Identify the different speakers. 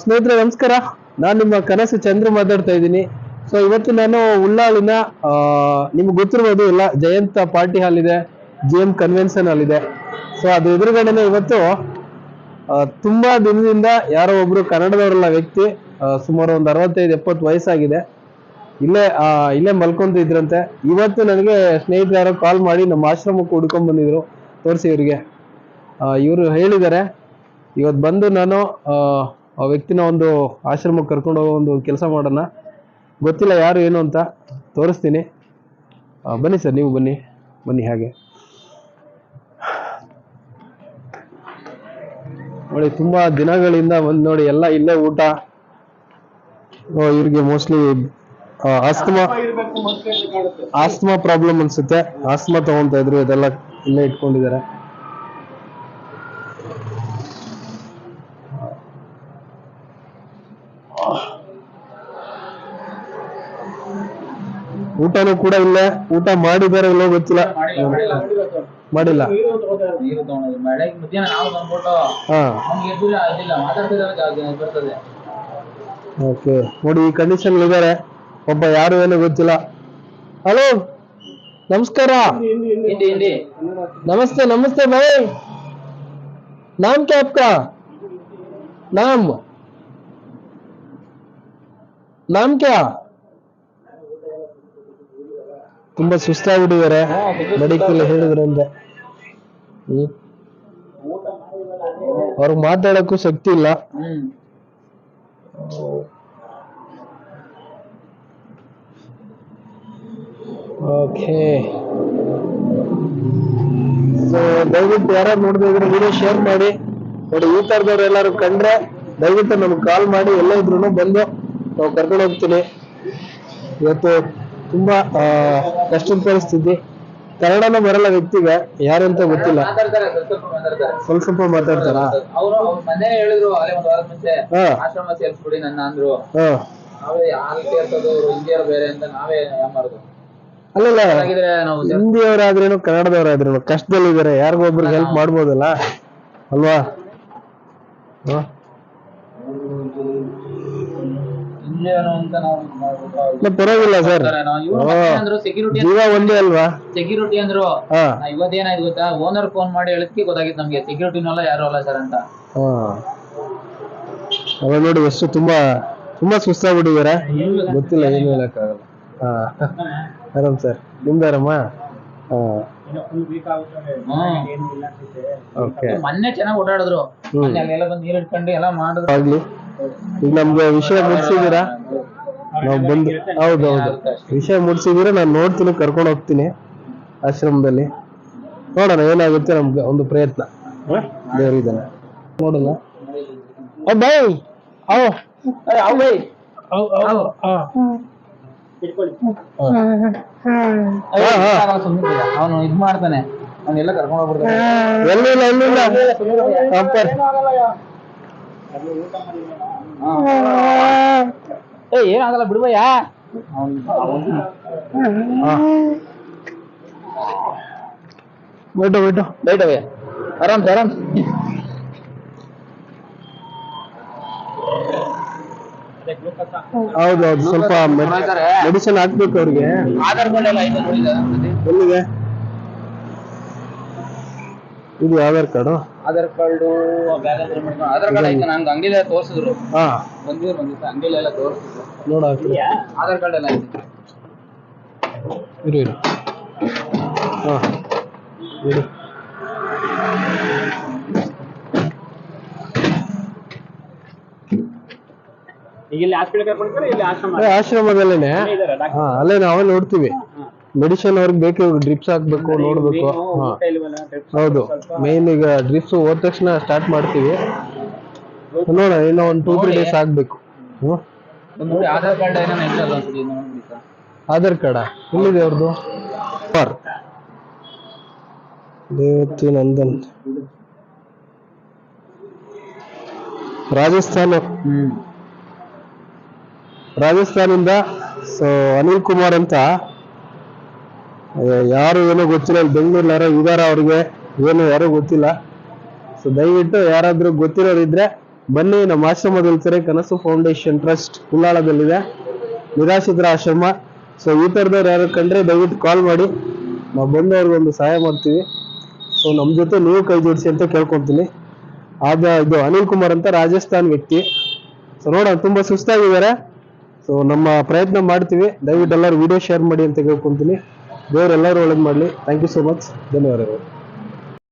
Speaker 1: ಸ್ನೇಹಿತರೆ, ನಮಸ್ಕಾರ. ನಾನು ನಿಮ್ಮ ಕನಸು ಚಂದ್ರ ಮಾತಾಡ್ತಾ ಇದ್ದೀನಿ. ಸೊ ಇವತ್ತು ನಾನು ಉಳ್ಳಾಳಿನ ನಿಮ್ಗೆ ಗೊತ್ತಿರ್ಬೋದು ಇಲ್ಲ ಜಯಂತ ಪಾರ್ಟಿ ಹಾಲ್ ಇದೆ ಜಿ ಎಂ ಕನ್ವೆನ್ಷನ್ ಹಾಲ್ ಇದೆ. ಸೊ ಅದು ಎದುರುಗಡೆನೆ ಇವತ್ತು ತುಂಬಾ ದಿನದಿಂದ ಯಾರೋ ಒಬ್ರು ಕನ್ನಡದವರಲ್ಲ ವ್ಯಕ್ತಿ ಸುಮಾರು ಒಂದು ಅರವತ್ತೈದು, ಎಪ್ಪತ್ತು ವಯಸ್ಸಾಗಿದೆ. ಇಲ್ಲೇ ಇಲ್ಲೇ ಮಲ್ಕೊಂತ ಇದ್ರಂತೆ. ಇವತ್ತು ನನಗೆ ಸ್ನೇಹಿತರು ಯಾರೋ ಕಾಲ್ ಮಾಡಿ ನಮ್ಮ ಆಶ್ರಮಕ್ಕೆ ಹುಡ್ಕೊಂಡ್ ಬಂದಿದ್ರು, ತೋರಿಸಿ ಇವರಿಗೆ. ಇವರು ಹೇಳಿದ್ದಾರೆ, ಇವತ್ತು ಬಂದು ನಾನು ಆ, ವ್ಯಕ್ತಿನ ಒಂದು ಆಶ್ರಮಕ್ಕೆ ಕರ್ಕೊಂಡು ಹೋಗೋ ಒಂದು ಕೆಲಸ ಮಾಡೋಣ. ಗೊತ್ತಿಲ್ಲ ಯಾರು ಏನು ಅಂತ ತೋರಿಸ್ತೀನಿ. ಬನ್ನಿ ಸರ್ ನೀವು ಬನ್ನಿ ಬನ್ನಿ ಹಾಗೆ. ನೋಡಿ ತುಂಬಾ ದಿನಗಳಿಂದ ಬಂದು ನೋಡಿ ಎಲ್ಲ ಇಲ್ಲೇ ಊಟ. ಇವ್ರಿಗೆ ಮೋಸ್ಟ್ಲಿ ಆಸ್ತಮಾ ಆಸ್ತಮಾ ಪ್ರಾಬ್ಲಮ್ ಅನ್ಸುತ್ತೆ. ಆಸ್ತಮಾ ತಗೊಂತ ಇದ್ರು ಇದೆಲ್ಲ ಇಲ್ಲೇ ಇಟ್ಕೊಂಡಿದ್ದಾರೆ. ಊಟನೂ ಕೂಡ ಇಲ್ಲ ಊಟ ಮಾಡಿದಾರೆ ಇಲ್ಲೋ ಗೊತ್ತಿಲ್ಲ ಮಾಡಿಲ್ಲ
Speaker 2: ನೀರು ತಗೊಂಡು ಬೆಳಗ್ಗೆ ಮಧ್ಯಾಹ್ನ ನಾವು ಬಂದ್ಬಿಟ್ಟು
Speaker 1: ಹಾ
Speaker 2: ಅವ್ನಿಗೆ ಎದ್ದಿಲ್ಲ ಎದ್ದಿಲ್ಲ ಮಾತಾಡ್ತಿದ್ದಾರೆ ಬರ್ತದೆ
Speaker 1: ಓಕೆ ನೋಡಿ ಈ ಕಂಡೀಷನ್ ಇದ್ದಾರೆ ಒಬ್ಬ ಯಾರು ಏನು ಗೊತ್ತಿಲ್ಲ ಹಲೋ ನಮಸ್ಕಾರ
Speaker 2: ಹಿಂಡಿ ಹಿಂಡಿ
Speaker 1: नमस्ते नमस्ते भाई नाम क्या आपका नाम नाम क्या ತುಂಬಾ ಸುಸ್ತಾಗ್ಬಿಟ್ಟಿದ್ದಾರೆ. ಮೆಡಿಕಲ್ ಹೇಳಿದ್ರು ಅಂದ್ರೆ. ಹ್ಮ್. ಅವ್ರಿಗೆ ಮಾತಾಡಕ್ಕೂ ಶಕ್ತಿ ಇಲ್ಲ. ಓಕೆ. ದಯವಿಟ್ಟು ಯಾರು ನೋಡ್ತಾ ಇದ್ರೆ ವಿಡಿಯೋ ಶೇರ್ ಮಾಡಿ. ನೋಡಿ, ಈ ತರದವ್ರು ಎಲ್ಲಾರು ಕಂಡ್ರೆ ದಯವಿಟ್ಟು ನಮ್ಗೆ ಕಾಲ್ ಮಾಡಿ. ಎಲ್ಲ ಇದ್ರು ಬಂದು ನಾವು ಕರ್ಕೊಂಡು ಹೋಗ್ತೀನಿ. ಇವತ್ತು ತುಂಬಾ ಆ, ಕಷ್ಟದ ಪರಿಸ್ಥಿತಿ ಕನ್ನಡನ ಬರಲ್ಲ ವ್ಯಕ್ತಿಗೆ ಅಂತ ಗೊತ್ತಿಲ್ಲ.
Speaker 2: ಸ್ವಲ್ಪ ಸ್ವಲ್ಪ ಮಾತಾಡ್ತಾರ? ಅವರು ಅವ್ರ ಮನೆ ಹೇಳಿದ್ರು ಅಲ್ಲೇ ಒಂದು ವಾರದ ಮುಂಚೆ
Speaker 1: ಹಾ.
Speaker 2: ಆಶ್ರಮ ಸೇರ್ಸ್ಬಿಡಿ ನನ್ನ ಅಂದ್ರು.
Speaker 1: ಹಾ.
Speaker 2: ನಾವೇ ಅಲ್ಲಿ ಸೇರ್ಸೋದು ಅವ್ರು ಹಿಂದಿಯವ್ರು ಬೇರೆ ಅಂತ ನಾವೇ
Speaker 1: ಅಲ್ಲಲ್ಲ
Speaker 2: ಹಾಗಿದ್ರೆ ನಾವು ಸೇರ್ಸ್-
Speaker 1: ಹಿಂದಿಯವರಾದ್ರೇನು ಕನ್ನಡದವರಾದ್ರೇನು ಕಷ್ಟದಲ್ಲಿದ್ದಾರೆ ಯಾರಿಗೋ ಒಬ್ರಿಗೆ ಹೆಲ್ಪ್ ಮಾಡ್ಬೋದಲ್ಲ? ಅಲ್ವಾ? ಹಾ.
Speaker 2: ಅಂತ ನಾವು ಮಾಡ್ಬಿಟ್ಟು
Speaker 1: ಪರವಾಗಿಲ್ಲ ಸರ್.
Speaker 2: ಬರ್ತಾರೆ. ನಾವು ಇವ್ರು
Speaker 1: ಹಾ.
Speaker 2: ಮತ್ತೆ ಅಂದ್ರು ಸೆಕ್ಯೂರಿಟಿ
Speaker 1: ಜೀವ ಒಂದೇ ಅಲ್ವಾ?
Speaker 2: ಸೆಕ್ಯೂರಿಟಿ ಅಂದ್ರು.
Speaker 1: ಹಾ.
Speaker 2: ನಾ ಇವತ್ತೇನಾಯ್ತು ಗೊತ್ತಾ? ಓನರ್ ಫೋನ್ ಮಾಡಿ ಹೇಳಕ್ಕೆ ಗೊತ್ತಾಗಿತ್ತು ನಮ್ಗೆ. ಸೆಕ್ಯೂರಿಟಿನೂ ಅಲ್ಲ ಯಾರು ಅಲ್ಲ ಸರ್ ಅಂತ.
Speaker 1: ಹಾ. ಅವ ನೋಡಿ ಎಷ್ಟು ತುಂಬಾ ತುಂಬಾ ಸುಸ್ತಾಗ್ಬಿಟ್ಟಿದಾರ ಗೊತ್ತಿಲ್ಲ ಏನು ಹೇಳಕ್ಕಾಗಲ್ಲ. ಹಾ. ಆರಾಮ್ ಸರ್. ನಿಮ್ದಾರಮ್ಮ ಹಾ. ಓಕೆ
Speaker 2: ಮೊನ್ನೆ ಚೆನ್ನಾಗಿ ಓಡಾಡಿದ್ರು.
Speaker 1: ಹ್ಮ್.
Speaker 2: ಮೊನ್ನೆ ಅಲ್ಲೆಲ್ಲ ಬಂದು ನೀರ್ ಇಟ್ಕೊಂಡು ಎಲ್ಲ ಮಾಡಿದ್ರು.
Speaker 1: ಆಗ್ಲಿ. ಈಗ ನಮ್ಗೆ ವಿಷಯ ಮುಗಿಸಿದೀರಾ ನಾವು ಬಂದು ಹೌದೌದು ಹೌದು. ವಿಷಯ ಮುಗಿಸಿದೀರ ನಾನು ನೋಡ್ತೀನಿ ಕರ್ಕೊಂಡು ಹೋಗ್ತೀನಿ ಆಶ್ರಮದಲ್ಲಿ. ನೋಡೋಣ ಏನಾಗುತ್ತೆ ನಮ್ಗೆ ಒಂದು ಪ್ರಯತ್ನ. ದೇವರಿದ್ದಾನೆ ನೋಡೋಣ. Oh bye! ಅವ್.
Speaker 2: ಅವನು ಇದ್ ಮಾಡ್ತಾನೆ. ಅವನೆಲ್ಲ ಕರ್ಕೊಂಡು ಹೋಗ್ಬಿಡ್ತಾನೆ.
Speaker 1: ಎಲ್ಲಿಲ್ಲ ಎಲ್ಲಿಲ್ಲ? ಕಾಂಪರ್
Speaker 2: ಏ ಏನಾಗಲ್ಲ ಬಿಡ್ಬಯ್ಯ
Speaker 1: ಬಿಟ್ಟು ಬಿಟ್ಟು
Speaker 2: ಬೈಟವಯ್ಯ ಆರಾಮ್ ಆರಾಮ್
Speaker 1: ಹೌದು ಹೌದು. ಸ್ವಲ್ಪ ಮೆಡಿಸಿನ್ ಹಾಕ್ಬೇಕು ಅವ್ರಿಗೆ.
Speaker 2: ಆಧಾರ್ ಕಾರ್ಡ್ ಎಲ್ಲ ಐತೆ ನೋಡಿ
Speaker 1: ಎಲ್ಲಿಗೆ? ಇದು Aadhaar card?
Speaker 2: Aadhaar card bag ಹತ್ರ ಮಾಡ್ಕೊಂಡು ಆಧಾರ್ ಕಾರ್ಡ್ ಐತೆ ನಂಗೆ ಅಂಗಡಿಲೆ ತೋರಿಸಿದ್ರು.
Speaker 1: ಹಾ.
Speaker 2: ಬಂದಿದ್ರು ಬಂದಿತ್ತು ಅಂಗಡಿಲೆಲ್ಲ ತೋರಿಸಿದ್ರು.
Speaker 1: ನೋಡ
Speaker 2: ಆಧಾರ್ ಕಾರ್ಡ್ ಎಲ್ಲ ಐತೆ.
Speaker 1: ಇರು ಇರು. ಹಾ. ಇರು.
Speaker 3: ಈಗ ಇಲ್ಲಿ ಹಾಸ್ಪಿಟಲ್ ಕರ್ಕೊಂಡ್ರೆ ಇಲ್ಲಿ ಆಶ್ರಮ.
Speaker 1: ಆಶ್ರಮದಲ್ಲೇನೆ? ಹಾ ಅಲ್ಲೇ ನಾವೇ ನೋಡ್ತೀವಿ ಮೆಡಿಸಿನ್ ಅವ್ರಿಗೆ ಬೇಕು ಡ್ರಿಪ್ಸ್ ಹಾಕ್ಬೇಕು ನೋಡ್ಬೇಕು. ಹಾ. ಹೌದು. ಮೇನ್ ಈಗ ಡ್ರಿಪ್ಸ್ ಹೋದ ತಕ್ಷಣ ಸ್ಟಾರ್ಟ್ ಮಾಡ್ತೀವಿ. ನೋಡೋಣ ಇನ್ನೂ ಒಂದು ಟೂ ತ್ರೀ ಡೇಸ್ ಆಗ್ಬೇಕು. ಹ್ಮ್.
Speaker 2: ಆಧಾರ್ ಕಾರ್ಡ್ ಏನೋ ಇಲ್ಲಲ್ಲ ಒಂದ್ಸಲಿ ನೋಡ್ಬಿಡಿ ಸರ್
Speaker 1: ಆಧಾರ್ ಕಾರ್ಡ. ಎಲ್ಲಿದೆ ಅವ್ರದ್ದು ಪಾರ್ ದೇವತಿ ನಂದನ್. ರಾಜಸ್ಥಾನ.
Speaker 2: ಹ್ಮ್.
Speaker 1: ರಾಜಸ್ಥಾನಿಂದ ಸೊ ಅನಿಲ್ ಕುಮಾರ್ ಅಂತ. ಯಾರು ಏನೂ ಗೊತ್ತಿಲ್ಲ ಯಾರೋ ಇದಾರ ಅವ್ರಿಗೆ, ಏನು ಯಾರೂ ಗೊತ್ತಿಲ್ಲ. ಸೊ ದಯವಿಟ್ಟು ಯಾರಾದರೂ ಗೊತ್ತಿರೋರಿದ್ರೆ ಬನ್ನಿ, ನಮ್ಮ ಆಶ್ರಮದಲ್ಲಿ ಸರಿ ಕನಸು ಫೌಂಡೇಶನ್ ಟ್ರಸ್ಟ್ ಉಳ್ಳಾಳದಲ್ಲಿದೆ ನಿರಾಶ್ರಿತರ ಆಶ್ರಮ. ಸೊ ಈ ಥರದವ್ರು ಯಾರು ಕಂಡ್ರೆ ದಯವಿಟ್ಟು ಕಾಲ್ ಮಾಡಿ. ನಾವು ಬಂದು ಅವ್ರಿಗೊಂದು ಸಹಾಯ ಮಾಡ್ತೀವಿ. ಸೊ ನಮ್ಮ ಜೊತೆ ನೀವು ಕೈ ಜೋಡಿಸಿ ಅಂತ ಕೇಳ್ಕೊತೀನಿ ಆದ ಇದು ಅನಿಲ್ ಕುಮಾರ್ ಅಂತ ರಾಜಸ್ಥಾನ್ ವ್ಯಕ್ತಿ. ಸೊ ನೋಡೋಣ, ತುಂಬ ಸುಸ್ತಾಗಿದ್ದಾರೆ. ಸೊ ನಮ್ಮ ಪ್ರಯತ್ನ ಮಾಡ್ತೀವಿ. ದಯವಿಟ್ಟು ಎಲ್ಲರೂ ವಿಡಿಯೋ ಶೇರ್ ಮಾಡಿ ಅಂತ ಕೇಳ್ಕೊತೀನಿ ದೇವ್ರು ಎಲ್ಲರೂ ಒಳ್ಳೇದು ಮಾಡಲಿ. ಥ್ಯಾಂಕ್ ಯು ಸೋ ಮಚ್ ಧನ್ಯವಾದಗಳು.